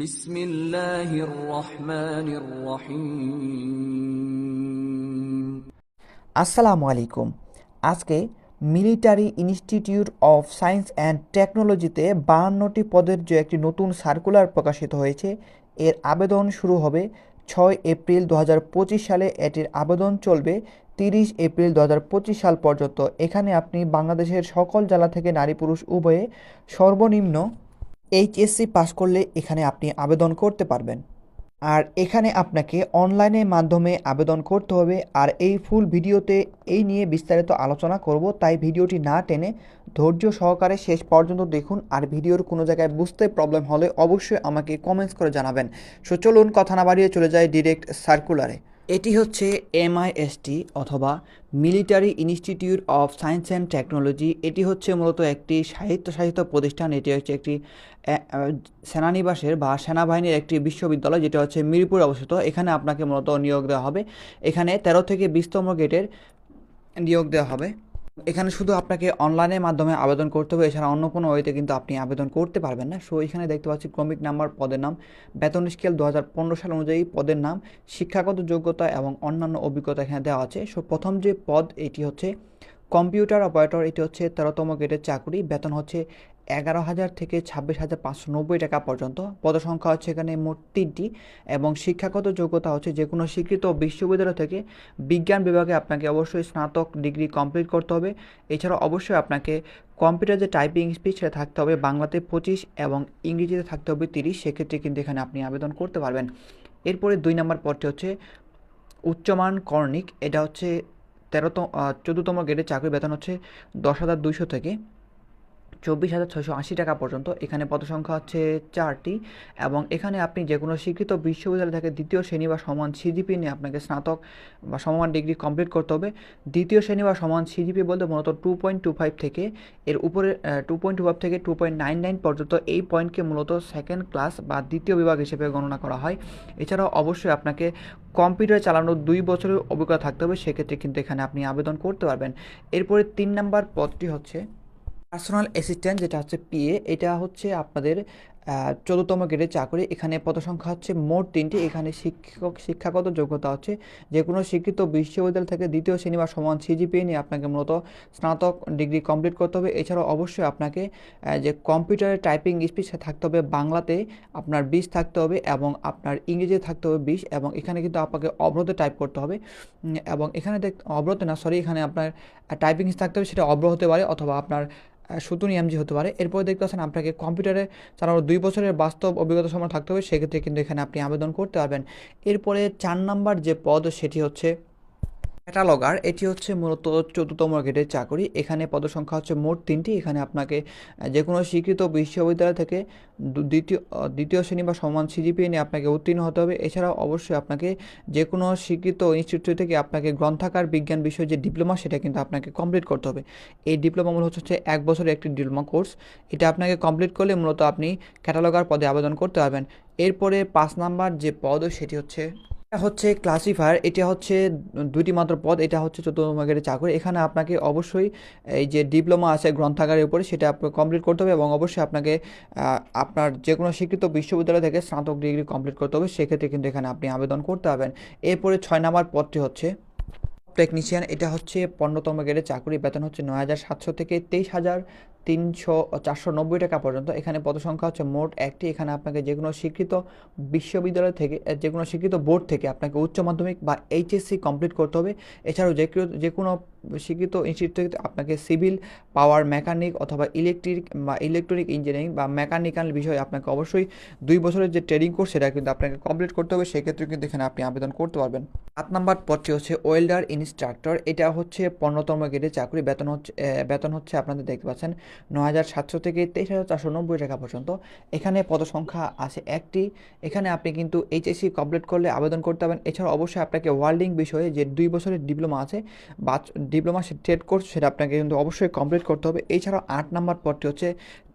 বিসমিল্লাহির আসসালামু আলাইকুম। আজকে military institute of science and টেকনোলজিতে বাহান্নটি পদের যে একটি নতুন সার্কুলার প্রকাশিত হয়েছে, এর আবেদন শুরু হবে ছয় এপ্রিল দু হাজার পঁচিশ সালে। এটির আবেদন চলবে তিরিশ এপ্রিল দু হাজার পঁচিশ সাল পর্যন্ত। এখানে আপনি বাংলাদেশের সকল জেলা থেকে নারী পুরুষ উভয়ে সর্বনিম্ন এইচএসসি পাস করলে এখানে আপনি আবেদন করতে পারবেন। আর এখানে আপনাকে অনলাইনের মাধ্যমে আবেদন করতে হবে। আর এই ফুল ভিডিওতে এই নিয়ে বিস্তারিত আলোচনা করব। তাই ভিডিওটি না টেনে ধৈর্য সহকারে শেষ পর্যন্ত দেখুন। আর ভিডিওর কোনো জায়গায় বুঝতে প্রবলেম হলে অবশ্যই আমাকে কমেন্টস করে জানাবেন। সো চলুন কথা না বাড়িয়ে চলে যায় ডিরেক্ট সার্কুলারে এটি হচ্ছে এমআইএসটি অথবা military institute of science and technology. এটি হচ্ছে মূলত একটি সাহিত্য সাহিত্য প্রতিষ্ঠান। এটি হচ্ছে একটি সেনানিবাসের বা সেনাবাহিনীর একটি বিশ্ববিদ্যালয় যেটা হচ্ছে মিরপুর অবস্থিত। এখানে আপনাকে মূলত নিয়োগ দেওয়া হবে। এখানে তেরো থেকে বিশতম গেটের নিয়োগ দেওয়া হবে। এখানে শুধু আপনাকে অনলাইনের মাধ্যমে আবেদন করতে হবে, এছাড়া অন্য কোনো ওয়েতে কিন্তু আপনি আবেদন করতে পারবেন না। সো এখানে দেখতে পাচ্ছি ক্রমিক নাম্বার, পদের নাম, বেতন স্কেল দু হাজার পনেরো সাল অনুযায়ী পদের নাম, শিক্ষাগত যোগ্যতা এবং অন্যান্য অভিজ্ঞতা এখানে দেওয়া আছে। সো প্রথম যে পদ, এটি হচ্ছে কম্পিউটার অপারেটর এটি হচ্ছে তেরোতম গ্রেডের চাকরি, বেতন হচ্ছে এগারো হাজার থেকে ছাব্বিশ হাজার পাঁচশো নব্বই টাকা পর্যন্ত। পদসংখ্যা হচ্ছে এখানে মোট তিনটি এবং শিক্ষাগত যোগ্যতা হচ্ছে যে কোনো স্বীকৃত বিশ্ববিদ্যালয় থেকে বিজ্ঞান বিভাগে আপনাকে অবশ্যই স্নাতক ডিগ্রি কমপ্লিট করতে হবে। এছাড়া অবশ্যই আপনাকে কম্পিউটার যে টাইপিং স্পিড সেটা থাকতে হবে, বাংলাতে পঁচিশ এবং ইংরেজিতে থাকতে হবে তিরিশ। সেক্ষেত্রে কিন্তু এখানে আপনি আবেদন করতে পারবেন। এরপরে দুই নম্বর পদটি হচ্ছে উচ্চমান কর্ণিক। এটা হচ্ছে তেরোতম চোদ্দতম গ্রেডের চাকরি বেতন হচ্ছে দশ হাজার দুইশো থেকে চব্বিশ হাজার ছয়শো আশি টাকা পর্যন্ত। এখানে পদসংখ্যা হচ্ছে চারটি এবং এখানে আপনি যে কোনো স্বীকৃত বিশ্ববিদ্যালয় থেকে দ্বিতীয় শ্রেণি বা সমান সিজিপি নিয়ে আপনাকে স্নাতক বা সমান ডিগ্রি কমপ্লিট করতে হবে। দ্বিতীয় শ্রেণি বা সমান সিজিপি বলতে মূলত টু পয়েন্ট টু ফাইভ থেকে, এর উপরে টু পয়েন্ট টু ফাইভ থেকে টু পয়েন্ট নাইন নাইন পর্যন্ত এই পয়েন্টকে মূলত সেকেন্ড ক্লাস বা দ্বিতীয় বিভাগ হিসেবে গণনা করা হয়। এছাড়াও অবশ্যই আপনাকে কম্পিউটার চালানোর দুই বছরের অভিজ্ঞতা থাকতে হবে। সেক্ষেত্রে কিন্তু এখানে আপনি আবেদন করতে পারবেন। এরপরে তিন নাম্বার পদটি হচ্ছে পার্সোনাল অ্যাসিস্ট্যান্ট যেটা হচ্ছে পিএ এটা হচ্ছে আপনাদের চতুর্থম গ্রেডের চাকরি। এখানে পদসংখ্যা হচ্ছে মোট তিনটি। এখানে শিক্ষক, শিক্ষাগত যোগ্যতা হচ্ছে যে কোনো স্বীকৃত বিশ্ববিদ্যালয় থেকে দ্বিতীয় শ্রেণি বা সমান সিজিপিএ নিয়ে আপনাকে মূলত স্নাতক ডিগ্রি কমপ্লিট করতে হবে। এছাড়াও অবশ্যই আপনাকে যে কম্পিউটারের টাইপিং স্পিড থাকতে হবে বাংলাতে, আপনার বিশ থাকতে হবে এবং আপনার ইংরেজিতে থাকতে হবে বিশ এবং এখানে কিন্তু আপনাকে অবরোধে টাইপ করতে হবে। এবং এখানে দেখ, অবরোধে না সরি এখানে আপনার টাইপিং থাকতে হবে, সেটা অব্র হতে পারে অথবা আপনার সুতুনি এমজি হতে পারে। এরপরে দেখতে পাচ্ছেন আপনাকে কম্পিউটারে চালানোর দুই বছরের বাস্তব অভিজ্ঞতা সময় থাকতে হবে। সেক্ষেত্রে কিন্তু এখানে আপনি আবেদন করতে পারবেন। এরপরে চার নাম্বার যে পদ, সেটি হচ্ছে ক্যাটালগার এটি হচ্ছে মূলত চতুর্থম গ্রেডের চাকরি। এখানে পদসংখ্যা হচ্ছে মোট তিনটি। এখানে আপনাকে যে কোনো স্বীকৃত বিশ্ববিদ্যালয় থেকে দ্বিতীয় দ্বিতীয় শ্রেণি বা সমান সিজিপিএ নিয়ে আপনাকে উত্তীর্ণ হতে হবে। এছাড়াও অবশ্যই আপনাকে যে কোনো স্বীকৃত ইনস্টিটিউট থেকে আপনাকে গ্রন্থাকার বিজ্ঞান বিষয়ে যে ডিপ্লোমা সেটা কিন্তু আপনাকে কমপ্লিট করতে হবে। এই ডিপ্লোমা মূলত হচ্ছে এক বছরের একটি ডিপ্লোমা কোর্স এটা আপনাকে কমপ্লিট করলে মূলত আপনি ক্যাটালগার পদে আবেদন করতে পারবেন। এরপরে পাঁচ নাম্বার যে পদ, সেটি হচ্ছে এটা হচ্ছে ক্লাসিফায়ার এটা হচ্ছে দুইটি মাত্র পদ, এটা হচ্ছে চতুর্থ গ্রেডের চাকরি এখানে আপনাকে অবশ্যই এই যে ডিপ্লোমা আছে গ্রন্থাগারের উপরে, সেটা আপনাকে কমপ্লিট করতে হবে এবং অবশ্যই আপনাকে আপনার যে কোনো স্বীকৃত বিশ্ববিদ্যালয় থেকে স্নাতক ডিগ্রি কমপ্লিট করতে হবে। সেক্ষেত্রে কিন্তু এখানে আপনি আবেদন করতে পারবেন। এরপরে ছয় নাম্বার পদটি হচ্ছে টেকনিশিয়ান এটা হচ্ছে পনেরোতম গ্রেডের চাকরি। বেতন হচ্ছে নয় হাজার সাতশো থেকে তেইশ হাজার তিনশো চারশো নব্বই টাকা পর্যন্ত। এখানে পদসংখ্যা হচ্ছে মোট একটি। এখানে আপনাকে যে কোনো স্বীকৃত বিশ্ববিদ্যালয় থেকে যে কোনো স্বীকৃত বোর্ড থেকে আপনাকে উচ্চ মাধ্যমিক বা এইচএসসি কমপ্লিট করতে হবে। এছাড়াও যে কোনো স্বীকৃত ইনস্টিটিউট থেকে আপনাকে সিভিল পাওয়ার মেকানিক অথবা ইলেকট্রিক বা ইলেকট্রনিক ইঞ্জিনিয়ারিং বা মেকানিক্যাল বিষয়ে আপনাকে অবশ্যই দুই বছরের যে ট্রেনিং কোর্স সেটা কিন্তু আপনাকে কমপ্লিট করতে হবে। সেক্ষেত্রে কিন্তু এখানে আপনি আবেদন করতে পারবেন। সাত নাম্বার পদটি হচ্ছে ওয়েল্ডার ইনস্ট্রাক্টর এটা হচ্ছে পনেরোতম গ্রেডের চাকরি। বেতন হচ্ছে বেতন হচ্ছে আপনাদের দেখতে পাচ্ছেন ন হাজার সাতশো থেকে তেইশ হাজার চারশো নব্বই টাকা পর্যন্ত। এখানে পদসংখ্যা আছে একটি। এখানে আপনি কিন্তু এইচএসসি কমপ্লিট করলে আবেদন করতে পারবেন। এছাড়া অবশ্যই আপনাকে ওয়ার্ল্ডিং বিষয়ে যে দুই বছরের ডিপ্লোমা আছে, বা ডিপ্লোমা ট্রেড কোর্স, সেটা আপনাকে কিন্তু অবশ্যই কমপ্লিট করতে হবে। এছাড়াও আট নাম্বার পদটি হচ্ছে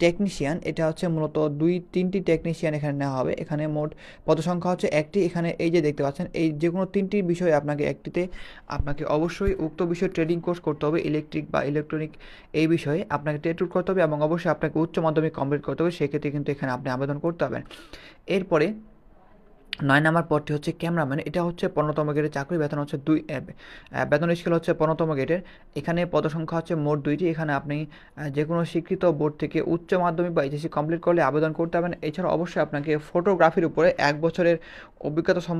টেকনিশিয়ান এটা হচ্ছে মূলত দুই, তিনটি টেকনিশিয়ান এখানে নেওয়া হবে। এখানে মোট পদসংখ্যা হচ্ছে একটি। এখানে এই যে দেখতে পাচ্ছেন, এই যে কোনো তিনটি বিষয়ে আপনাকে একটিতে আপনাকে অবশ্যই উক্ত বিষয়ে ট্রেডিং কোর্স করতে হবে। ইলেকট্রিক বা ইলেকট্রনিক এই বিষয়ে আপনাকে ট্রেড করতে হবে এবং অবশ্যই আপনাকে উচ্চ মাধ্যমিক কমপ্লিট করতে হবে। সেক্ষেত্রে কিন্তু এখানে আপনি আবেদন করতে পারবেন। এরপরে নয় নাম্বার পদটি হচ্ছে ক্যামেরাম্যান এটা হচ্ছে পনেরোতম গেটের চাকরি বেতন হচ্ছে দুই বেতন স্কেল হচ্ছে পনেরোতম গেটের এখানে পদসংখ্যা হচ্ছে মোট দুইটি এখানে আপনি যে কোনো স্বীকৃত বোর্ড থেকে উচ্চ মাধ্যমিক বা এইচএসসি কমপ্লিট করলে আবেদন করতে পারবেন। এছাড়া অবশ্যই আপনাকে ফটোগ্রাফির উপরে এক বছরের অভিজ্ঞতা সম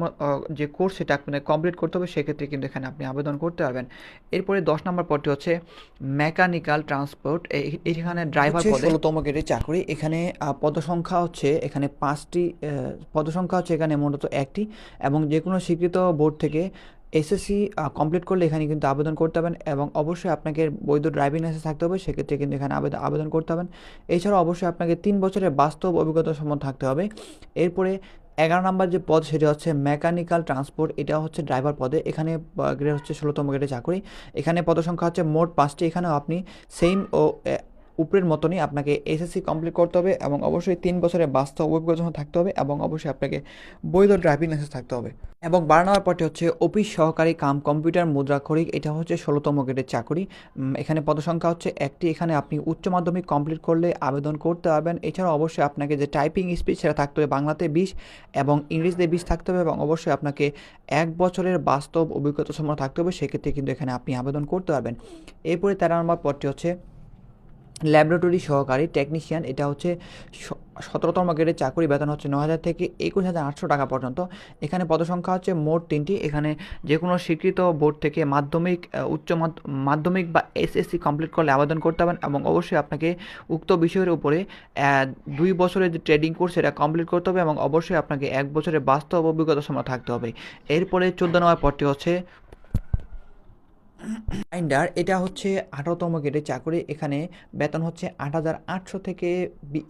যে কোর্স সেটা আপনাকে কমপ্লিট করতে হবে সেক্ষেত্রে কিন্তু এখানে আপনি আবেদন করতে পারবেন। এরপরে দশ নম্বর পদটি হচ্ছে মেকানিক্যাল ট্রান্সপোর্ট এখানে ড্রাইভার পদে ষোলোতম গেটের চাকরি। এখানে পদসংখ্যা হচ্ছে এখানে পাঁচটি পদসংখ্যা হচ্ছে এখানে মূলত একটি এবং যে কোনো স্বীকৃত বোর্ড থেকে এসএসসি কমপ্লিট করলে এখানে কিন্তু আবেদন করতে হবেন এবং অবশ্যই আপনাকে বৈধ ড্রাইভিং লাইসেন্স থাকতে হবে, সেক্ষেত্রে কিন্তু এখানে আবেদন আবেদন করতে হবেন এছাড়া অবশ্যই আপনাকে তিন বছরের বাস্তব অভিজ্ঞতা সম্বন্ধ থাকতে হবে। এরপরে এগারো নম্বর যে পদ, সেটা হচ্ছে মেকানিক্যাল ট্রান্সপোর্ট এটা হচ্ছে ড্রাইভার পদে। এখানে গ্রেড হচ্ছে ষোলোতম গ্রেডে চাকরি। এখানে পদসংখ্যা হচ্ছে মোট পাঁচটি। এখানেও আপনি সেম ও উপরের মতনই আপনাকে এসএসসি কমপ্লিট করতে হবে এবং অবশ্যই তিন বছরের বাস্তব অভিজ্ঞতা থাকতে হবে এবং অবশ্যই আপনাকে বৈধ ড্রাইভিং লাইসেন্স থাকতে হবে। এবং বারো নম্বর হচ্ছে অফিস সহকারী কাম কম্পিউটার মুদ্রা মুদ্রাক্ষরিক, এটা হচ্ছে ষোলোতম গ্রেডের চাকরি। এখানে পদসংখ্যা হচ্ছে একটি, এখানে আপনি উচ্চ মাধ্যমিক কমপ্লিট করলে আবেদন করতে পারবেন। এছাড়াও অবশ্যই আপনাকে যে টাইপিং স্পিড সেটা থাকতে হবে বাংলাতে বিশ এবং ইংরেজিতে বিশ থাকতে হবে এবং অবশ্যই আপনাকে এক বছরের বাস্তব অভিজ্ঞতা সম্পন্ন থাকতে হবে। সেক্ষেত্রে কিন্তু এখানে আপনি আবেদন করতে পারবেন। এরপরে তেরো নম্বর পদটি হচ্ছে ল্যাবরেটরি সহকারী টেকনিশিয়ান, এটা হচ্ছে সতেরোতম গ্রেডের চাকরি বেতন হচ্ছে ন হাজার থেকে একুশ হাজার আটশো টাকা পর্যন্ত। এখানে পদসংখ্যা হচ্ছে মোট তিনটি। এখানে যে কোনো স্বীকৃত বোর্ড থেকে মাধ্যমিক উচ্চ মাধ্য- মাধ্যমিক বা এসএসসি কমপ্লিট করলে আবেদন করতে পারেন এবং অবশ্যই আপনাকে উক্ত বিষয়ের উপরে দুই বছরের যে ট্রেডিং কোর্স সেটা কমপ্লিট করতে হবে এবং অবশ্যই আপনাকে এক বছরের বাস্তব অভিজ্ঞতা সময় থাকতে হবে। এরপরে চোদ্দ নম্বর পদটি হচ্ছে বাইন্ডার এটা হচ্ছে আঠারোতম গ্রেডের চাকরি। এখানে বেতন হচ্ছে আট হাজার আটশো থেকে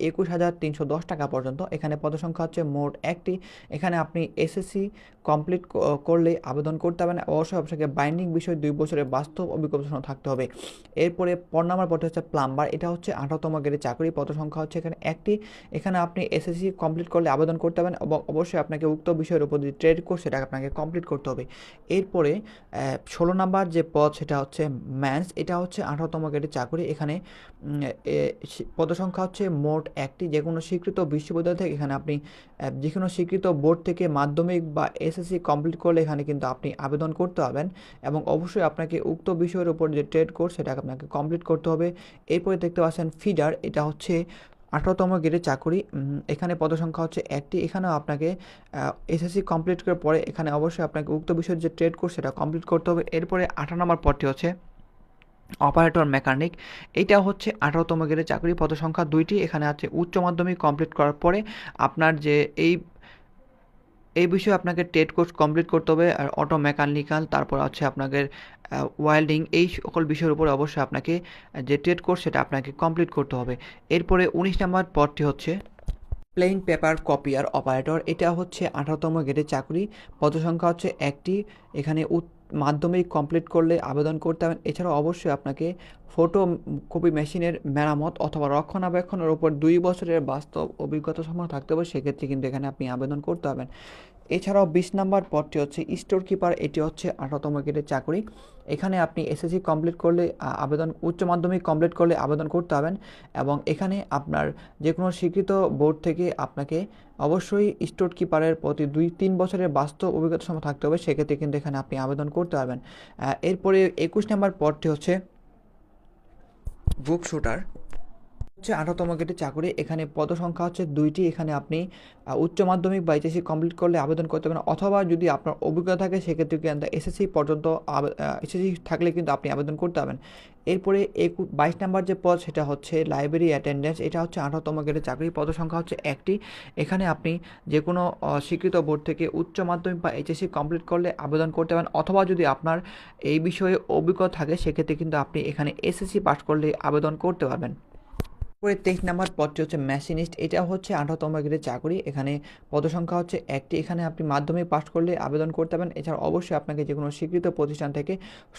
একুশ হাজার তিনশো দশ টাকা পর্যন্ত। এখানে পদসংখ্যা হচ্ছে মোট একটি। এখানে আপনি এসএসসি কমপ্লিট করলে আবেদন করতে পারবেন। অবশ্যই আপনাকে বাইন্ডিং বিষয় দুই বছরের বাস্তব অভিজ্ঞতা থাকতে হবে। এরপরে পর নাম্বার পদটি হচ্ছে প্লাম্বার এটা হচ্ছে আঠারোতম গ্রেডের চাকরি। পদসংখ্যা হচ্ছে এখানে একটি। এখানে আপনি এসএসসি কমপ্লিট করলে আবেদন করতে পারবেন এবং অবশ্যই আপনাকে উক্ত বিষয়ের উপর যে ট্রেড কোর্স সেটা আপনাকে কমপ্লিট করতে হবে। এরপরে ষোলো নাম্বার যে পদ সেটা হচ্ছে ম্যানস এটা হচ্ছে আঠারোতম গ্রেডের চাকরি। এখানে পদসংখ্যা হচ্ছে মোট একটি। যে কোনো স্বীকৃত বিশ্ববিদ্যালয় থেকে এখানে আপনি যে কোনো স্বীকৃত বোর্ড থেকে মাধ্যমিক বা এসএসসি কমপ্লিট করলে এখানে কিন্তু আপনি আবেদন করতে পারবেন এবং অবশ্যই আপনাকে উক্ত বিষয়ের উপর যে ট্রেড কোর্স সেটা আপনাকে কমপ্লিট করতে হবে। এরপরে দেখতে পাচ্ছেন ফিডার এটা হচ্ছে আঠারোতম গ্রেডের চাকরি এখানে পদসংখ্যা হচ্ছে একটি। এখানেও আপনাকে এসএসসি কমপ্লিট করার পরে এখানে অবশ্যই আপনাকে উক্ত বিষয়ের যে ট্রেড কোর্স সেটা কমপ্লিট করতে হবে। এরপরে আঠারো নম্বর পদটি হচ্ছে অপারেটর মেকানিক এটা হচ্ছে আঠারোতম গ্রেডের চাকরি, পদসংখ্যা দুইটি। এখানে আছে উচ্চ মাধ্যমিক কমপ্লিট করার পরে আপনার যে এই এই বিষয়ে আপনাকে টেট কোর্স কমপ্লিট করতে হবে আর অটো মেকানিক্যাল তারপর আছে আপনাদের ওয়েল্ডিং এই সকল বিষয়ের উপর অবশ্যই আপনাকে যে টেট কোর্স সেটা আপনাকে কমপ্লিট করতে হবে। এরপরে উনিশ নম্বর পদটি হচ্ছে প্লেন পেপার কপিয়ার অপারেটর এটা হচ্ছে আঠারোতম গ্রেডের চাকরি। পদসংখ্যা হচ্ছে একটি। এখানে মাধ্যমিক কমপ্লিট করলে আবেদন করতে হবে। এছাড়াও অবশ্যই আপনাকে ফটো কপি মেশিনের মেরামত অথবা রক্ষণাবেক্ষণের ওপর দুই বছরের বাস্তব অভিজ্ঞতা সম্পন্ন থাকতে হবে। সেক্ষেত্রে কিন্তু এখানে আপনি আবেদন করতে হবেন এছাড়াও বিশ নাম্বার পদটি হচ্ছে স্টোর কিপার, এটি হচ্ছে আঠারোতম গ্রেডের চাকরি। এখানে আপনি এসএসসি কমপ্লিট করলে আবেদন, উচ্চ মাধ্যমিক কমপ্লিট করলে আবেদন করতে হবেন এবং এখানে আপনার যে কোনো স্বীকৃত বোর্ড থেকে আপনাকে অবশ্যই স্টোর কিপারের প্রতি দুই, তিন বছরের বাস্তব অভিজ্ঞতা সময় থাকতে হবে, সেক্ষেত্রে কিন্তু এখানে আপনি আবেদন করতে পারবেন। এরপরে একুশ নাম্বার পদটি হচ্ছে বুক শুটার। হচ্ছে আঠারোতম গ্রেডের চাকরি। এখানে পদসংখ্যা হচ্ছে দুইটি। এখানে আপনি উচ্চ মাধ্যমিক বা এইচএসসি কমপ্লিট করলে আবেদন করতে পারেন। অথবা যদি আপনার অভিজ্ঞতা থাকে, সেক্ষেত্রে কিন্তু এসএসসি পর্যন্ত এসএসসি থাকলে কিন্তু আপনি আবেদন করতে পারবেন। এরপরে একু বাইশ নাম্বার যে পদ, সেটা হচ্ছে লাইব্রেরি অ্যাটেন্ডেন্স এটা হচ্ছে আঠারোতম গ্রেডের চাকরি। পদসংখ্যা হচ্ছে একটি। এখানে আপনি যে কোনো স্বীকৃত বোর্ড থেকে উচ্চ মাধ্যমিক বা এইচএসসি কমপ্লিট করলে আবেদন করতে পারেন। অথবা যদি আপনার এই বিষয়ে অভিজ্ঞতা থাকে, সেক্ষেত্রে কিন্তু আপনি এখানে এসএসসি পাস করলে আবেদন করতে পারবেন। পরে তেইশ নাম্বার পদটি হচ্ছে মেশিনিস্ট এটা হচ্ছে আঠারোতম গ্রেডের চাকরি। এখানে পদসংখ্যা হচ্ছে একটি। এখানে আপনি মাধ্যমিক পাস করলে আবেদন করতে পারেন এছাড়া অবশ্যই আপনাকে যে কোনো স্বীকৃত প্রতিষ্ঠান থেকে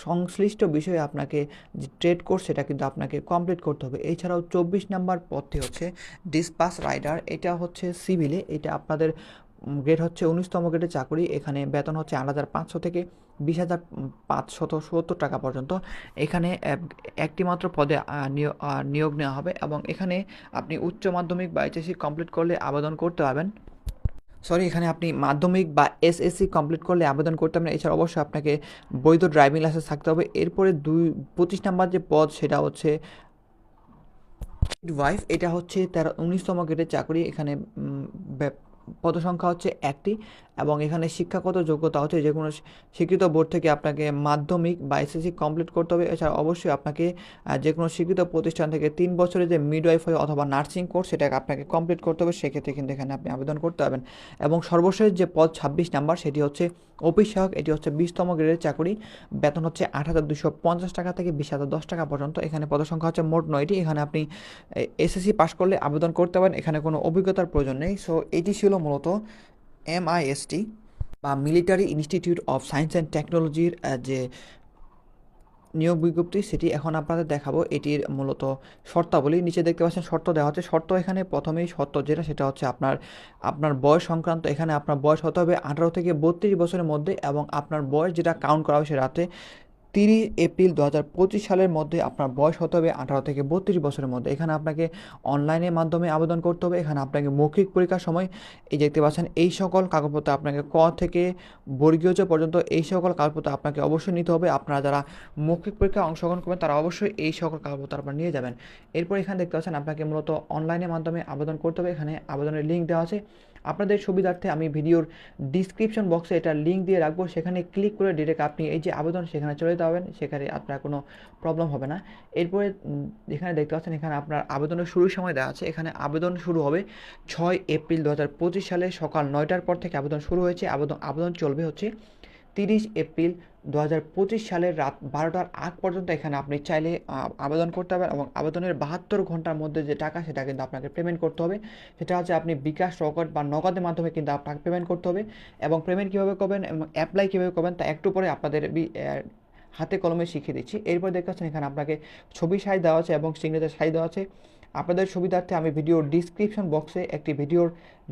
সংশ্লিষ্ট বিষয়ে আপনাকে যে ট্রেড কোর্স সেটা কিন্তু আপনাকে কমপ্লিট করতে হবে। এছাড়াও চব্বিশ নাম্বার পদটি হচ্ছে ডিসপাস রাইডার এটা হচ্ছে সিভিলে এটা আপনাদের গ্রেড হচ্ছে উনিশতম গ্রেডের চাকরি। এখানে বেতন হচ্ছে আট হাজার পাঁচশো থেকে বিশ হাজার পাঁচশত সত্তর টাকা পর্যন্ত এখানে এক- একটি মাত্র পদে নিয়োগ নেওয়া হবে এবং এখানে আপনি উচ্চ মাধ্যমিক বা এইচএসসি কমপ্লিট করলে আবেদন করতে পারবেন। সরি, এখানে আপনি মাধ্যমিক বা এসএসসি কমপ্লিট করলে আবেদন করতে পারেন এছাড়া অবশ্যই আপনাকে বৈধ ড্রাইভিং লাইসেন্স থাকতে হবে। এরপরে দুই, পঁচিশ নাম্বার যে পদ, সেটা হচ্ছে ওয়াইফ এটা হচ্ছে তেরো, উনিশতম গ্রেডের চাকরি। এখানে পদসংখ্যা হচ্ছে একটি এবং এখানে শিক্ষাগত যোগ্যতা হচ্ছে যে কোনো স্বীকৃত বোর্ড থেকে আপনাকে মাধ্যমিক বা এসএসসি কমপ্লিট করতে হবে। এছাড়া অবশ্যই আপনাকে যে কোনো স্বীকৃত প্রতিষ্ঠান থেকে তিন বছরের যে মিডওয়াইফ অথবা নার্সিং কোর্স সেটাকে আপনাকে কমপ্লিট করতে হবে। সেক্ষেত্রে কিন্তু এখানে আপনি আবেদন করতে পারবেন। এবং সর্বশেষ যে পদ ছাব্বিশ নাম্বার সেটি হচ্ছে অফিস সহায়ক। এটি হচ্ছে বিশতম গ্রেডের চাকরি। বেতন হচ্ছে আট হাজার দুশো পঞ্চাশ টাকা থেকে বিশ হাজার দশ টাকা পর্যন্ত। এখানে পদসংখ্যা হচ্ছে মোট নয়টি। এখানে আপনি এসএসসি পাস করলে আবেদন করতে পারেন। এখানে কোনো অভিজ্ঞতার প্রয়োজন নেই। সো এটি ছিল মূলত এমআইএসটি বা military institute of science and টেকনোলজির যে নিয়োগ বিজ্ঞপ্তি, সেটি এখন আপনাদের দেখাবো। এটির মূলত শর্তাবলী। নিচে দেখতে পাচ্ছেন, শর্ত দেওয়া হচ্ছে। শর্ত এখানে প্রথমেই শর্ত যেটা, সেটা হচ্ছে আপনার আপনার বয়স সংক্রান্ত। এখানে আপনার বয়স হতে হবে আঠারো থেকে বত্রিশ বছরের মধ্যে এবং আপনার বয়স যেটা কাউন্ট করা হবে সেটাতে তিরিশ এপ্রিল দু হাজার পঁচিশ সালের মধ্যে আপনার বয়স হতে হবে আঠারো থেকে বত্রিশ বছরের মধ্যে। এখানে আপনাকে অনলাইনের মাধ্যমে আবেদন করতে হবে। এখানে আপনাকে মৌখিক পরীক্ষার সময় এই দেখতে পাচ্ছেন, এই সকল কাগজপত্র আপনাকে ক থেকে বর্গীয় চ পর্যন্ত এই সকল কাগজপত্র আপনাকে অবশ্যই নিতে হবে। আপনারা যারা মৌখিক পরীক্ষায় অংশগ্রহণ করবেন, তারা অবশ্যই এই সকল কাগজপত্র আপনারা নিয়ে যাবেন। এরপর এখানে দেখতে পাচ্ছেন, আপনাকে মূলত অনলাইনের মাধ্যমে আবেদন করতে হবে। এখানে আবেদনের লিঙ্ক দেওয়া আছে। আপনাদের সুবিধার্থে আমি ভিডিওর ডিসক্রিপশন বক্সে এটা লিঙ্ক দিয়ে রাখব। সেখানে ক্লিক করে ডিরেক্ট আপনি এই যে আবেদন, সেখানে চলে যেতে হবেন সেখানে আপনার কোনো প্রবলেম হবে না। এরপরে এখানে দেখতে পাচ্ছেন, এখানে আপনার আবেদনের শুরুর সময় দেওয়া আছে। এখানে আবেদন শুরু হবে ছয় এপ্রিল দু হাজার পঁচিশ সালে সকাল নয়টার পর থেকে আবেদন শুরু হয়েছে। আবেদন আবেদন চলবে হচ্ছে তিরিশ এপ্রিল দু হাজার পঁচিশ সালের রাত বারোটার আগ পর্যন্ত এখানে আপনি চাইলে আবেদন করতে পারবেন এবং আবেদনের বাহাত্তর ঘণ্টার মধ্যে যে টাকা, সেটা কিন্তু আপনাকে পেমেন্ট করতে হবে। সেটা হচ্ছে আপনি বিকাশ রকেট বা নগদের মাধ্যমে কিন্তু আপনাকে পেমেন্ট করতে হবে এবং পেমেন্ট কীভাবে করবেন এবং অ্যাপ্লাই কীভাবে করবেন তা একটু পরে আপনাদের হাতে কলমে শিখিয়ে দিচ্ছি। এরপর দেখতে পাচ্ছেন এখানে আপনাকে ছবি সাইজ দেওয়া আছে এবং সিগনেচার সাইজ দেওয়া আছে। আপনাদের সুবিধার্থে আমি ভিডিওর ডিসক্রিপশন বক্সে একটি ভিডিওর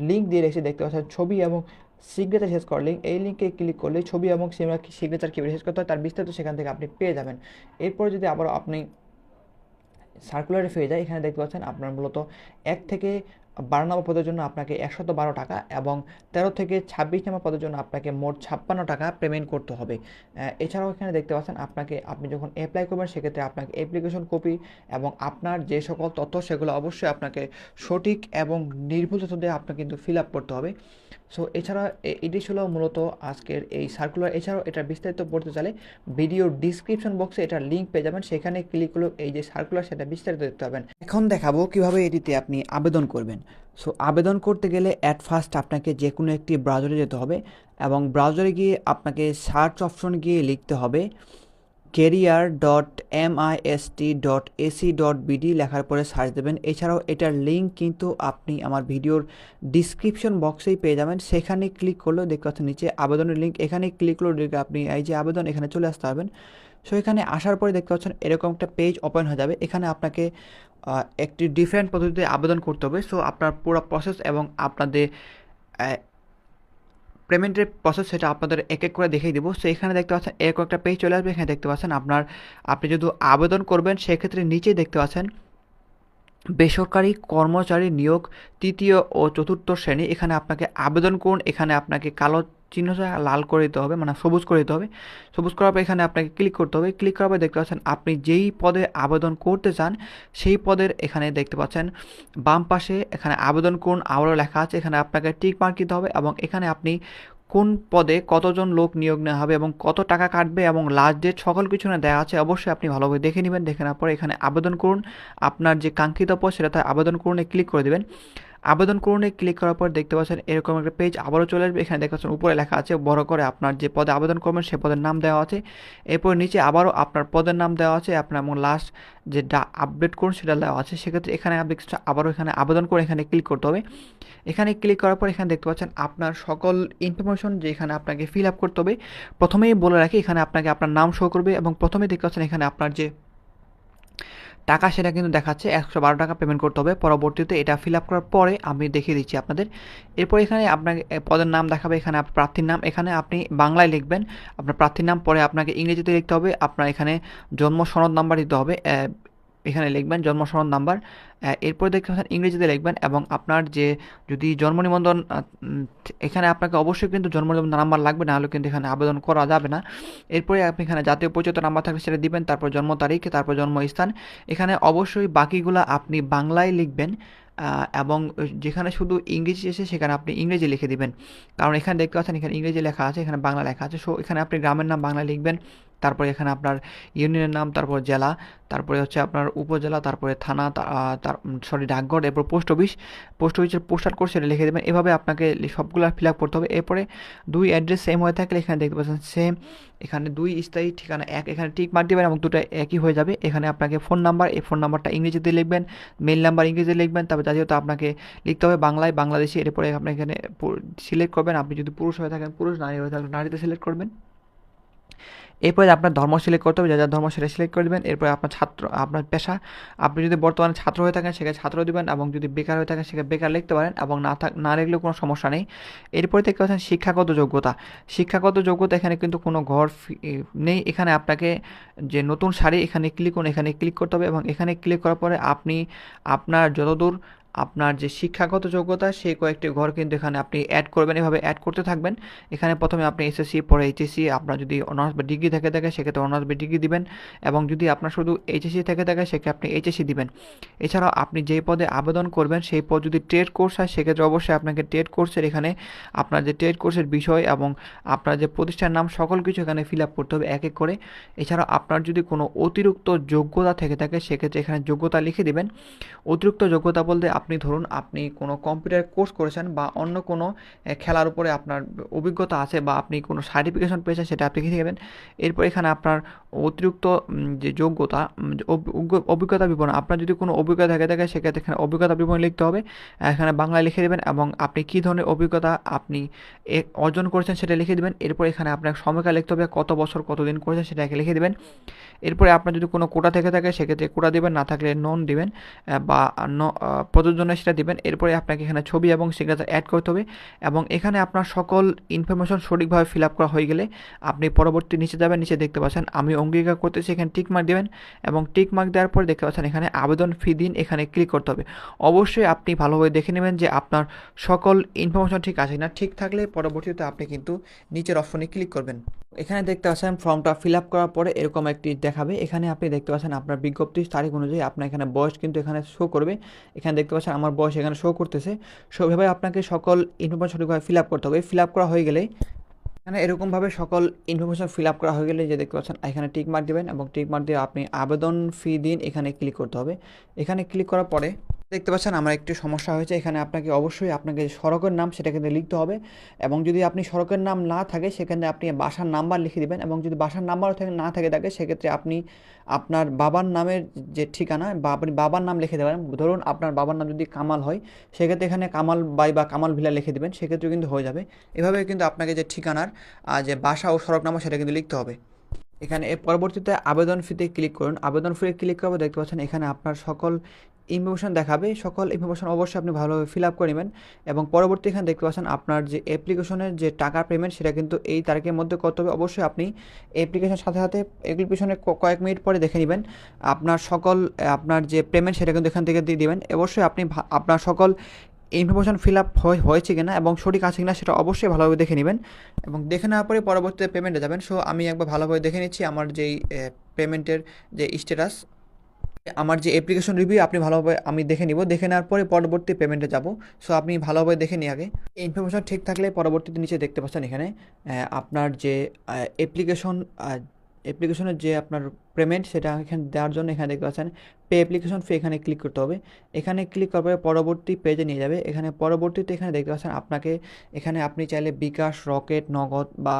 লিঙ্ক দিয়ে রেখেছি দেখতে পাচ্ছেন ছবি এবং সিগনেচার শেষ করার এই লিঙ্কে ক্লিক করলে ছবি এবং সিগনেচার কীভাবে শেষ করতে হয়, তার বিস্তারিত সেখান থেকে আপনি পেয়ে যাবেন। এরপরে যদি আবার আপনি সার্কুলারে ফিরে যায় এখানে দেখতে পাচ্ছেন আপনার মূলত এক থেকে বারো নম্বর পদের জন্য আপনাকে একশত বারো টাকা এবং তেরো থেকে ছাব্বিশ নম্বর পদের জন্য আপনাকে মোট ছাপ্পান্ন টাকা পেমেন্ট করতে হবে। এছাড়াও এখানে দেখতে পাচ্ছেন আপনাকে, আপনি যখন অ্যাপ্লাই করবেন, সেক্ষেত্রে আপনাকে অ্যাপ্লিকেশন কপি এবং আপনার যে সকল তথ্য, সেগুলো অবশ্যই আপনাকে সঠিক এবং নির্ভুল তথ্য দিয়ে আপনাকে কিন্তু ফিল আপ করতে হবে। সো এছাড়া এটি ছিল মূলত আজকের এই সার্কুলার এছাড়াও এটা বিস্তারিত পড়তে চাইলে ভিডিওর ডিসক্রিপশন বক্সে এটা লিঙ্ক পেয়ে যাবেন। সেখানে ক্লিক করলে এই যে সার্কুলার সেটা বিস্তারিত দেখতে পাবেন। এখন দেখাবো কীভাবে এটিতে আপনি আবেদন করবেন। সো আবেদন করতে গেলে অ্যাট ফার্স্ট আপনাকে যে কোনো একটি ব্রাউজারে যেতে হবে এবং ব্রাউজারে গিয়ে আপনাকে সার্চ অপশন গিয়ে লিখতে হবে। Career dot M I S T dot AC dot BD লেখার পরে সার্চ দেবেন। এছাড়াও এটার লিঙ্ক কিন্তু আপনি আমার ভিডিওর ডিসক্রিপশন বক্সেই পেয়ে যাবেন। সেখানে ক্লিক করলেও দেখতে পাচ্ছেন নিচে আবেদনের লিঙ্ক এখানে ক্লিক করলেও আপনি এই যে আবেদন এখানে চলে আসতে পারবেন। সো এখানে আসার পরে দেখতে পাচ্ছেন এরকম একটা পেজ ওপেন হয়ে যাবে। এখানে আপনাকে একটি ডিফারেন্ট পদ্ধতিতে আবেদন করতে হবে। সো আপনার পুরো প্রসেস এবং আপনাদের পেমেন্টের প্রসেস সেটা আপনাদের এক এক করে দেখিয়ে দেবো। সো এখানে দেখতে পাচ্ছেন, এরকম একটা পেজ চলে আসবে। এখানে দেখতে পাচ্ছেন, আপনার, আপনি যদি আবেদন করবেন, সেক্ষেত্রে নিচেই দেখতে পাচ্ছেন, বেসরকারি কর্মচারী নিয়োগ তৃতীয় ও চতুর্থ শ্রেণি। এখানে আপনাকে আবেদন করুন, এখানে আপনাকে কালো চিহ্নটা লাল করে দিতে হবে মানে সবুজ করে দিতে হবে। সবুজ করার পর এখানে আপনাকে ক্লিক করতে হবে। ক্লিক করার পর দেখতে পাচ্ছেন আপনি যেই পদে আবেদন করতে চান, সেই পদের এখানে দেখতে পাচ্ছেন বাম পাশে এখানে আবেদন করুন, আবারও লেখা আছে। এখানে আপনাকে টিক মার্ক দিতে হবে এবং এখানে আপনি কোন পদে কতজন লোক নিয়োগ নেওয়া হবে এবং কত টাকা কাটবে এবং লাস্ট ডেট সকল কিছু না দেওয়া আছে, অবশ্যই আপনি ভালোভাবে দেখে নেবেন। দেখে নেওয়ার পর এখানে আবেদন করুন। আপনার যে কাঙ্ক্ষিত পদ সেটাতে আবেদন করুন ক্লিক করে দেবেন। আবেদন করুনে ক্লিক করার পর দেখতে পাচ্ছেন এরকম একটা পেজ আবারও চলে আসবে। এখানে দেখতে পাচ্ছেন উপরে লেখা আছে, বড় করে আপনার যে পদে আবেদন করবেন সে পদের নাম দেওয়া আছে। এরপর নিচে আবারও আপনার পদের নাম দেওয়া আছে, আপনার এবং লাস্ট যেটা আপডেট করুন সেটা দেওয়া আছে। সেক্ষেত্রে এখানে আপনি আবারও এখানে আবেদন করে এখানে ক্লিক করতে হবে। এখানে ক্লিক করার পর এখানে দেখতে পাচ্ছেন আপনার সকল ইনফরমেশন যে এখানে আপনাকে ফিল আপ করতে হবে। প্রথমেই বলে রাখি, এখানে আপনাকে আপনার নাম শো করবে এবং প্রথমে দেখতে পাচ্ছেন এখানে আপনার যে টাকা সেটা কিন্তু দেখাচ্ছে, একশো বারো টাকা পেমেন্ট করতে হবে। পরবর্তীতে এটা ফিল আপ করার পরে আমি দেখিয়ে দিচ্ছি আপনাদের। এরপর এখানে আপনাকে পদের নাম দেখাবে, এখানে প্রার্থীর নাম। এখানে আপনি বাংলায় লিখবেন, আপনার প্রার্থীর নাম, পরে আপনাকে ইংরেজিতে লিখতে হবে, আপনার এখানে জন্ম সনদ নাম্বার দিতে হবে এখানে লিখবেন জন্ম সনদ নাম্বার এরপরে দেখতে পাচ্ছেন ইংরেজিতে লিখবেন এবং আপনার যে যদি জন্ম নিবন্ধন এখানে আপনাকে অবশ্যই কিন্তু জন্ম নিবন্ধন নাম্বার লাগবে, না হলে কিন্তু এখানে আবেদন করা যাবে না। এরপরে আপনি এখানে জাতীয় পরিচয় নাম্বার থাকলে সেটা দিবেন, তারপর জন্ম তারিখ, তারপর জন্মস্থান। এখানে অবশ্যই বাকিগুলো আপনি বাংলায় লিখবেন এবং যেখানে শুধু ইংরেজি এসে সেখানে আপনি ইংরেজি লিখে দিবেন। কারণ এখানে দেখতে পাচ্ছেন এখানে ইংরেজি লেখা আছে, এখানে বাংলা লেখা আছে। সো এখানে আপনি গ্রামের নাম বাংলা লিখবেন তারপরে এখানে আপনার ইউনিয়নের নাম, তারপর জেলা, তারপরে হচ্ছে আপনার উপজেলা, তারপরে থানা তার সরি ডাকঘর, এরপর পোস্ট অফিস পোস্ট অফিসের পোস্টার কোড সেটা লিখে দেবেন। এভাবে আপনাকে সবগুলো ফিল আপ করতে হবে। এরপরে দুই অ্যাড্রেস সেম হয়ে থাকলে এখানে দেখতে পাচ্ছেন সেম এখানে দুই স্থায়ী ঠিকানা, এক, এখানে টিক মার দেবেন এবং দুটো একই হয়ে যাবে। এখানে আপনাকে ফোন নাম্বার এই ফোন নাম্বারটা ইংরেজিতে লিখবেন মেল নাম্বার ইংরেজিতে লিখবেন, তারপর জাতীয়তা আপনাকে লিখতে হবে বাংলায়, বাংলাদেশি। এরপরে আপনি এখানে সিলেক্ট করবেন। আপনি যদি পুরুষ হয়ে থাকেন, পুরুষ, নারী হয়ে থাকলে নারীতে সিলেক্ট করবেন। এরপরে আপনার ধর্ম সিলেক্ট করতে হবে, যা যা ধর্ম সেটা সিলেক্ট করে দেবেন। এরপরে আপনার ছাত্র, আপনার পেশা, আপনি যদি বর্তমানে ছাত্র হয়ে থাকেন, সেখানে ছাত্র দেবেন এবং যদি বেকার হয়ে থাকেন, সেখানে বেকার লিখতে পারেন এবং না থাক, না লিখলেও কোনো সমস্যা নেই। এরপরে দেখতে পাচ্ছেন শিক্ষাগত যোগ্যতা। শিক্ষাগত যোগ্যতা এখানে কিন্তু কোনো ঘর নেই। এখানে আপনাকে যে নতুন শাড়ি, এখানে ক্লিক করুন, এখানে ক্লিক করতে হবে এবং এখানে ক্লিক করার পরে আপনি আপনার যতদূর আপনার যে শিক্ষাগত যোগ্যতা সেই কয়েকটি ঘর কিন্তু এখানে আপনি অ্যাড করবেন, এভাবে অ্যাড করতে থাকবেন। এখানে প্রথমে আপনি এসএসসি পরে এইচএসসি আপনার যদি অনার্স বা ডিগ্রি থেকে থাকে, সেক্ষেত্রে অনার্স বা ডিগ্রি দিবেন। এবং যদি আপনার শুধু এইচএসসি থেকে থাকে, সেক্ষেত্রে আপনি এইচএসসি দিবেন। এছাড়াও আপনি যেই পদে আবেদন করবেন, সেই পদ যদি ট্রেড কোর্স হয়, সেক্ষেত্রে অবশ্যই আপনাকে ট্রেড কোর্সের এখানে আপনার যে ট্রেড কোর্সের বিষয় এবং আপনার যে প্রতিষ্ঠানের নাম, সকল কিছু এখানে ফিল আপ করতে হবে এক এক করে। এছাড়াও আপনার যদি কোনো অতিরিক্ত যোগ্যতা থেকে থাকে, সেক্ষেত্রে এখানে যোগ্যতা লিখে দিবেন। অতিরিক্ত যোগ্যতা বলতে আপনি ধরুন আপনি কোনো কম্পিউটার কোর্স করেছেন বা অন্য কোনো খেলার উপরে আপনার অভিজ্ঞতা আছে বা আপনি কোনো সার্টিফিকেশন পেয়েছেন সেটা আপনি লিখে দেবেন এরপর এখানে আপনার অতিরিক্ত যে যোগ্যতা অভিজ্ঞতা বিবরণ, আপনার যদি কোনো অভিজ্ঞতা থেকে, থাকে সেক্ষেত্রে এখানে অভিজ্ঞতা বিবরণ লিখতে হবে। এখানে বাংলায় লিখে দেবেন এবং আপনি কী ধরনের অভিজ্ঞতা আপনি অর্জন করেছেন সেটা লিখে দেবেন। এরপর এখানে আপনার সময়কাল লিখতে হবে, কত বছর কতদিন করেছেন সেটাকে লিখে দেবেন। এরপরে আপনার যদি কোনো কোটা থেকে থাকে সেক্ষেত্রে কোটা দেবেন, না থাকলে নন দিবেন বা প্রযোজনে সেটা দিবেন। এরপরে আপনাকে এখানে ছবি এবং সিগনেচার অ্যাড করতে হবে এবং এখানে আপনার সকল ইনফরমেশন সঠিকভাবে ফিল আপ করা হয়ে গেলে আপনি পরবর্তী নিচে যাবেন, নিচে দেখতে পাচ্ছেন আমি অঙ্গীকার করতেছি, এখানে টিক মার্ক দেবেন এবং টিক মার্ক দেওয়ার পর দেখতে পাচ্ছেন এখানে আবেদন ফি দিন, এখানে ক্লিক করতে হবে। অবশ্যই আপনি ভালোভাবে দেখে নেবেন যে আপনার সকল ইনফরমেশন ঠিক আছে না ঠিক থাকলে পরবর্তীতে আপনি কিন্তু নিচের অপশনে ক্লিক করবেন। এখানে দেখতে পাচ্ছেন ফর্মটা ফিল আপ করার পরে এরকম একটি দেখাবে। এখানে আপনি দেখতে পাচ্ছেন আপনার বিজ্ঞপ্তির তারিখ অনুযায়ী আপনার এখানে বয়স কিন্তু এখানে শো করবে। এখানে দেখতে পাচ্ছেন আমার বয়স এখানে শো করতেছে। সেভাবে আপনাকে সকল ইনফরমেশন সঠিকভাবে ফিল আপ করতে হবে। ফিল আপ করা হয়ে গেলে এখানে এরকমভাবে সকল ইনফরমেশন ফিল আপ করা হয়ে গেলে যে দেখতে পাচ্ছেন, এখানে টিক মার্ক দেবেন এবং টিক মার্ক দিয়ে আপনি আবেদন ফি দিন এখানে ক্লিক করতে হবে। এখানে ক্লিক করার পরে দেখতে পাচ্ছেন, আমার একটি সমস্যা হয়েছে। এখানে আপনাকে অবশ্যই আপনাকে সড়কের নাম, সেটা কিন্তু লিখতে হবে। এবং যদি আপনি সড়কের নাম না থাকে, সেখানে আপনি বাসার নাম্বার লিখে দেবেন। এবং যদি বাসার নাম্বারও থেকে, না থাকে থাকে সেক্ষেত্রে আপনি আপনার বাবার নামের যে ঠিকানা, বা আপনি বাবার নাম লিখে দেবেন। ধরুন আপনার বাবার নাম যদি কামাল হয়, সেক্ষেত্রে এখানে কামাল বাই বা কামাল ভিলা লিখে দেবেন। সেক্ষেত্রে কিন্তু হয়ে যাবে। এভাবে কিন্তু আপনাকে যে ঠিকানার যে বাসা ও সড়ক নাম্বার, সেটা কিন্তু লিখতে হবে। এখানে পরবর্তীতে আবেদন ফিতে ক্লিক করুন। আবেদন ফিতে ক্লিক করব দেখতে পাচ্ছেন এখানে আপনার সকল ইনফরমেশন দেখাবে। সকল ইনফরমেশন অবশ্যই আপনি ভালোভাবে ফিল আপ করে নেবেন এবং পরবর্তী এখানে দেখতে পাচ্ছেন আপনার যে অ্যাপ্লিকেশনের যে টাকার পেমেন্ট সেটা কিন্তু এই তারিখের মধ্যে করতে হবে। অবশ্যই আপনি অ্যাপ্লিকেশনের সাথে সাথে অ্যাপ্লিকেশনের কয়েক মিনিট পরে দেখে নেবেন। আপনার সকল, আপনার যে পেমেন্ট সেটা কিন্তু এখান থেকে দিয়ে দেবেন। অবশ্যই আপনি আপনার সকল ইনফরমেশন ফিল আপ হয়েছে কিনা এবং সঠিক আছে কিনা সেটা অবশ্যই ভালোভাবে দেখে নেবেন এবং দেখে নেওয়ার পরে পরবর্তীতে পেমেন্টে যাবেন। সো আমি একবার ভালোভাবে দেখে নিচ্ছি আমার যেই পেমেন্টের যে স্ট্যাটাস আমার যে অ্যাপ্লিকেশন রিভিউ আপনি ভালোভাবে আমি দেখে নিব। দেখে নেওয়ার পরে পরবর্তী পেমেন্টে যাব। সো আপনি ভালোভাবে দেখে নিই আগে। ইনফরমেশন ঠিক থাকলে পরবর্তীতে নিচে দেখতে পাচ্ছেন এখানে আপনার যে অ্যাপ্লিকেশন অ্যাপ্লিকেশনের যে আপনার পেমেন্ট সেটা এখানে, দেওয়ার জন্য এখানে দেখতে পাচ্ছেন পে অ্যাপ্লিকেশন ফি এখানে ক্লিক করতে হবে। এখানে ক্লিক করার পরে পরবর্তী পেজে নিয়ে যাবে। এখানে পরবর্তীতে এখানে দেখতে পাচ্ছেন আপনাকে, এখানে আপনি চাইলে বিকাশ, রকেট, নগদ বা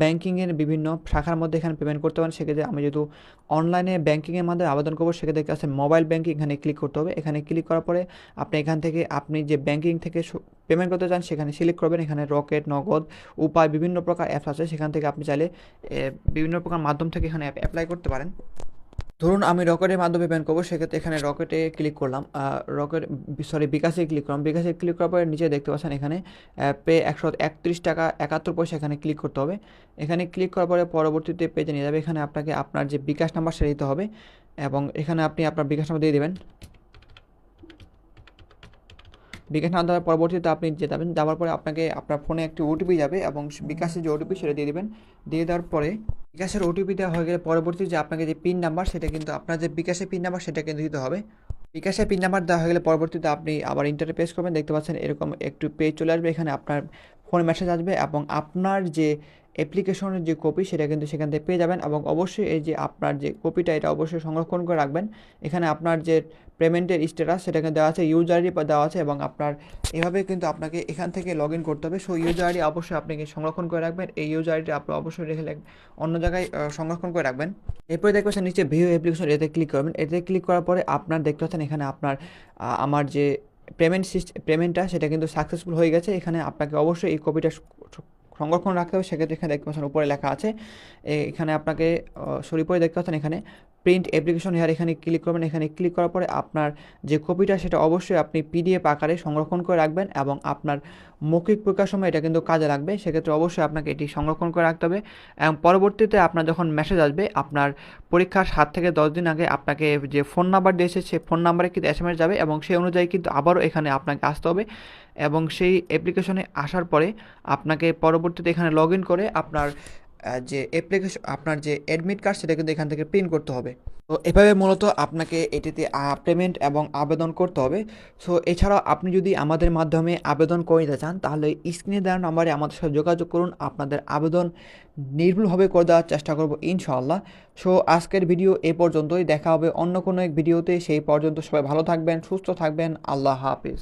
ব্যাঙ্কিংয়ের বিভিন্ন শাখার মধ্যে এখানে পেমেন্ট করতে পারেন। সেক্ষেত্রে আমি যেহেতু অনলাইনে ব্যাঙ্কিংয়ের মাধ্যমে আবেদন করব, সেক্ষেত্রে দেখতে পাচ্ছেন মোবাইল ব্যাঙ্কিং এখানে ক্লিক করতে হবে। এখানে ক্লিক করার পরে আপনি এখান থেকে, আপনি যে ব্যাঙ্কিং থেকে পেমেন্ট করতে চান সেখানে সিলেক্ট করবেন। এখানে রকেট, নগদ, উপায় বিভিন্ন প্রকার অ্যাপস আছে। সেখান থেকে আপনি চাইলে বিভিন্ন প্রকার মাধ্যম থেকে এখানে অ্যাপ অ্যাপ্লাই করতে পারেন। ধরুন আমি রকেটের মাধ্যমে পেমেন্ট করব, সেক্ষেত্রে এখানে রকেটে ক্লিক করলাম। রকেট সরি বিকাশে ক্লিক করলাম। বিকাশে ক্লিক করার পরে নিচে দেখতে পাচ্ছেন এখানে পে একশো একত্রিশ টাকা একাত্তর পয়সা এখানে ক্লিক করতে হবে। এখানে ক্লিক করার পরে পরবর্তীতে পেজে নিয়ে যাবে। এখানে আপনাকে আপনার যে বিকাশ নাম্বার সেটা দিতে হবে এবং এখানে আপনি আপনার বিকাশ নাম্বার দিয়ে দেবেন। বিকাশ নাম্বার দেওয়ার পরবর্তীতে আপনি যে যাবেন, যাওয়ার পরে আপনাকে আপনার ফোনে একটি ওটিপি যাবে এবং বিকাশের যে ওটিপি সেটা দিয়ে দেবেন। দিয়ে দেওয়ার পরে বিকাশের ওটিপি দেওয়া হয়ে গেলে পরবর্তী যে আপনাকে যে পিন নাম্বার সেটা কিন্তু আপনার যে বিকাশের পিন নাম্বার সেটা কিন্তু দিতে হবে। বিকাশের পিন নাম্বার দেওয়া হয়ে গেলে পরবর্তীতে আপনি আবার ইন্টারনেট পেজ করবেন। দেখতে পাচ্ছেন এরকম একটু পেজ চলে আসবে। এখানে আপনার ফোন মেসেজ আসবে এবং আপনার যে অ্যাপ্লিকেশনের যে কপি সেটা কিন্তু সেখান থেকে পেয়ে যাবেন এবং অবশ্যই এই যে আপনার যে কপিটা এটা অবশ্যই সংরক্ষণ করে রাখবেন। এখানে আপনার যে পেমেন্টের স্ট্যাটাস সেটাকে দেওয়া আছে ইউজার আইডি দেওয়া আছে এবং আপনার এভাবে কিন্তু আপনাকে এখান থেকে লগ ইন করতে হবে। সো ইউজার আইডি অবশ্যই আপনাকে সংরক্ষণ করে রাখবেন। এই ইউজার আইডি আপনি অবশ্যই রেখে অন্য জায়গায় সংরক্ষণ করে রাখবেন। এরপরে পাচ্ছেন নিচে ভিউ অ্যাপ্লিকেশন এতে ক্লিক করবেন। এতে ক্লিক করার পরে আপনার দেখতে পাচ্ছেন এখানে আপনার আমার যে পেমেন্ট সিস্টেম পেমেন্টটা সেটা কিন্তু সাকসেসফুল হয়ে গেছে। এখানে আপনাকে অবশ্যই এই কপিটা সংরক্ষণ রাখতে হবে, সেক্ষেত্রে এখানে দেখতে পাচ্ছেন উপরে লেখা আছে। এখানে আপনাকে সরি পরে দেখতে পাচ্ছেন এখানে প্রিন্ট অ্যাপ্লিকেশন হেয়ার এখানে ক্লিক করবেন। এখানে ক্লিক করার পরে আপনার যে কপিটা সেটা অবশ্যই আপনি পিডিএফ আকারে সংরক্ষণ করে রাখবেন এবং আপনার মৌখিক প্রকাশ সময় এটা কিন্তু কাজে লাগবে। সেক্ষেত্রে অবশ্যই আপনাকে এটি সংরক্ষণ করে রাখতে হবে এবং পরবর্তীতে আপনার যখন মেসেজ আসবে, আপনার পরীক্ষার সাত থেকে দশ দিন আগে আপনাকে যে ফোন নাম্বার দিয়েছে সেই ফোন নাম্বারে কিন্তু এস যাবে এবং সেই অনুযায়ী কিন্তু আবারও এখানে আপনাকে আসতে হবে এবং সেই অ্যাপ্লিকেশনে আসার পরে আপনাকে পরবর্তীতে এখানে লগ করে আপনার যে অ্যাপ্লিকেশন আপনার যে অ্যাডমিট কার্ড সেটা কিন্তু এখান থেকে প্রিন্ট করতে হবে। তো এভাবে মূলত আপনাকে এটিতে পেমেন্ট এবং আবেদন করতে হবে। সো এছাড়াও আপনি যদি আমাদের মাধ্যমে আবেদন করে নিতে চান, তাহলে স্ক্রিনে দেওয়া নম্বরে আমাদের সাথে যোগাযোগ করুন। আপনাদের আবেদন নির্ভুলভাবে করে দেওয়ার চেষ্টা করব ইনশাআল্লাহ। সো আজকের ভিডিও এ পর্যন্তই। দেখা হবে অন্য কোনো এক ভিডিওতে। সেই পর্যন্ত সবাই ভালো থাকবেন, সুস্থ থাকবেন। আল্লাহ হাফিজ।